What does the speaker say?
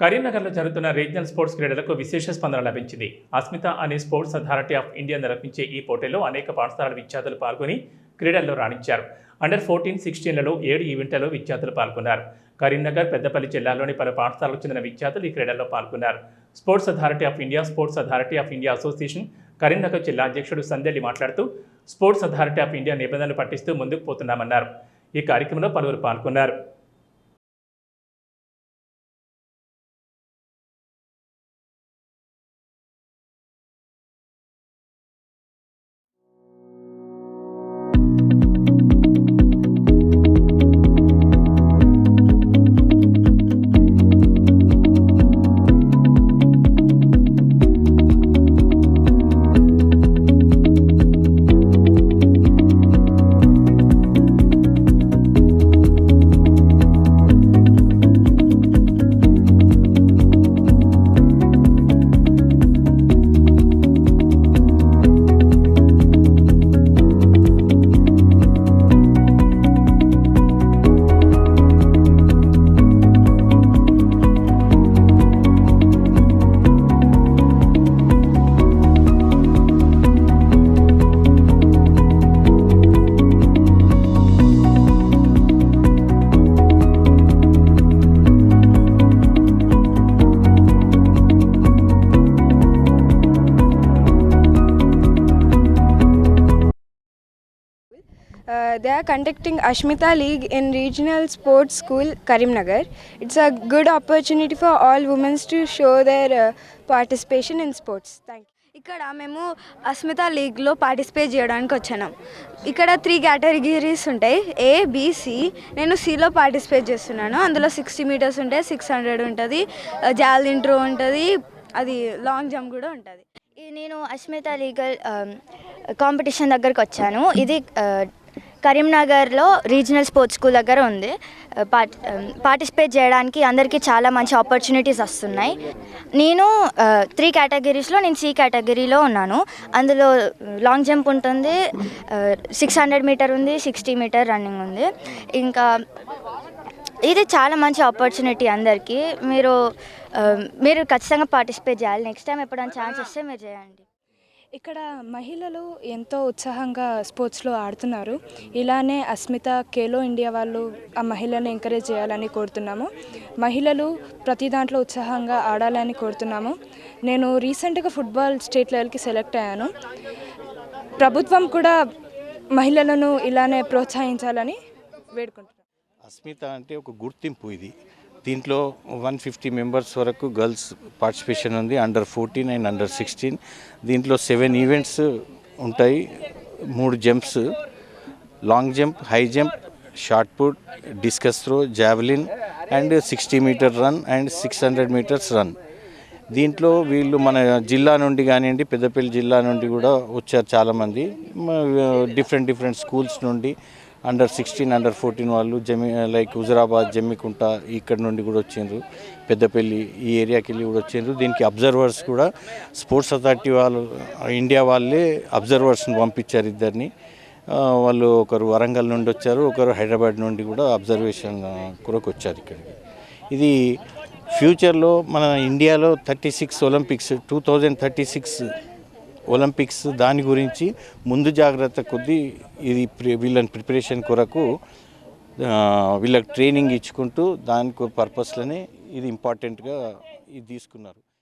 కరీంనగర్లో జరుగుతున్న regional sports క్రీడలకు విశేష స్పందన లభించింది. అస్మిత అనే స్పోర్ట్స్ అథారిటీ ఆఫ్ ఇండియా నిర్వహించే ఈ పోటీలో అనేక పాఠశాలల విద్యార్థులు పాల్గొని క్రీడల్లో రాణించారు. అండర్ ఫోర్టీన్ సిక్స్టీన్లలో ఏడు ఈవెంట్లలో విద్యార్థులు పాల్గొన్నారు. కరీంనగర్ పెద్దపల్లి జిల్లాలోని పలు పాఠశాలకు చెందిన విద్యార్థులు ఈ క్రీడల్లో పాల్గొన్నారు. Sports authority of India sports authority of India association Karimnagar జిల్లా అధ్యక్షుడు సందెల్లి మాట్లాడుతూ స్పోర్ట్స్ అథారిటీ ఆఫ్ ఇండియా నిబంధనలు పట్టిస్తూ ముందుకు పోతున్నామన్నారు. ఈ కార్యక్రమంలో పలువురు పాల్గొన్నారు. They are conducting Ashmita league in regional sports school Karimnagar it's a good opportunity for all womens to show their participation in sports thank you ఇక్కడ మేము అస్మిత లీగ్లో పార్టిసిపేట్ చేయడానికి వచ్చాము ఇక్కడ త్రీ కేటగిరీస్ ఉంటాయి. ఏ బిసి నేను సిలో పార్టిసిపేట్ చేస్తున్నాను. అందులో సిక్స్టీ మీటర్స్ ఉంటాయి సిక్స్ హండ్రెడ్ ఉంటుంది. జాలింట్రో ఉంటుంది. అది లాంగ్ జంప్ కూడా ఉంటుంది. నేను అస్మిత లీగల్ కాంపిటీషన్ దగ్గరకు వచ్చాను. ఇది uh, కరీంనగర్లో రీజనల్ స్పోర్ట్స్ స్కూల్ దగ్గర ఉంది. పార్టిసిపేట్ చేయడానికి అందరికీ చాలా మంచి ఆపర్చునిటీస్ వస్తున్నాయి. నేను త్రీ కేటగిరీస్లో నేను సి కేటగిరీలో ఉన్నాను. అందులో లాంగ్ జంప్ ఉంటుంది సిక్స్ హండ్రెడ్ మీటర్ ఉంది సిక్స్టీ మీటర్ రన్నింగ్ ఉంది. ఇంకా ఇది చాలా మంచి ఆపర్చునిటీ అందరికీ. మీరు మీరు ఖచ్చితంగా పార్టిసిపేట్ చేయాలి. నెక్స్ట్ టైం ఎప్పుడైనా ఛాన్స్ వస్తే మీరు చేయండి. ఇక్కడ మహిళలు ఎంతో ఉత్సాహంగా స్పోర్ట్స్లో ఆడుతున్నారు. ఇలానే అస్మిత కేలో ఇండియా వాళ్ళు ఆ మహిళలను ఎంకరేజ్ చేయాలని కోరుతున్నాము. మహిళలు ప్రతి దాంట్లో ఉత్సాహంగా ఆడాలని కోరుతున్నాము. నేను రీసెంట్గా ఫుట్బాల్ స్టేట్ లెవెల్కి సెలెక్ట్ అయ్యాను. ప్రభుత్వం కూడా మహిళలను ఇలానే ప్రోత్సహించాలని వేడుకుంటున్నాను. అస్మిత అంటే ఒక గుర్తింపు ఇది. దీంట్లో వన్ ఫిఫ్టీ మెంబర్స్ వరకు గర్ల్స్ పార్టిసిపేషన్ ఉంది under fourteen and under sixteen దీంట్లో సెవెన్ ఈవెంట్స్ ఉంటాయి మూడు jumps long jump high jump shot put discus throw javelin and sixty meter run and six hundred meters run దీంట్లో వీళ్ళు మన జిల్లా నుండి కానివ్వండి పెద్దపల్లి జిల్లా నుండి కూడా వచ్చారు చాలామంది. డిఫరెంట్ డిఫరెంట్ స్కూల్స్ నుండి అండర్ సిక్స్టీన్ అండర్ ఫోర్టీన్ వాళ్ళు జమి లైక్ హుజరాబాద్ జమ్మికుంట ఇక్కడ నుండి కూడా వచ్చిండ్రు. పెద్దపల్లి ఈ ఏరియాకి వెళ్ళి కూడా వచ్చిండ్రు. దీనికి అబ్జర్వర్స్ కూడా స్పోర్ట్స్ అథారిటీ వాళ్ళు ఇండియా వాళ్ళే అబ్జర్వర్స్ని పంపించారు ఇద్దరిని. వాళ్ళు ఒకరు వరంగల్ నుండి వచ్చారు ఒకరు హైదరాబాద్ నుండి కూడా అబ్జర్వేషన్ కొరకు వచ్చారు ఇక్కడికి. ఇది ఫ్యూచర్లో మన ఇండియాలో thirty six olympics two thousand thirty six olympics దాని గురించి ముందు జాగ్రత్త కొద్దీ ఇది ప్రి- వీళ్ళని ప్రిపరేషన్ కొరకు వీళ్ళకి ట్రైనింగ్ ఇచ్చుకుంటూ దానికి పర్పస్లోనే ఇది ఇంపార్టెంట్గా ఇది తీసుకున్నారు.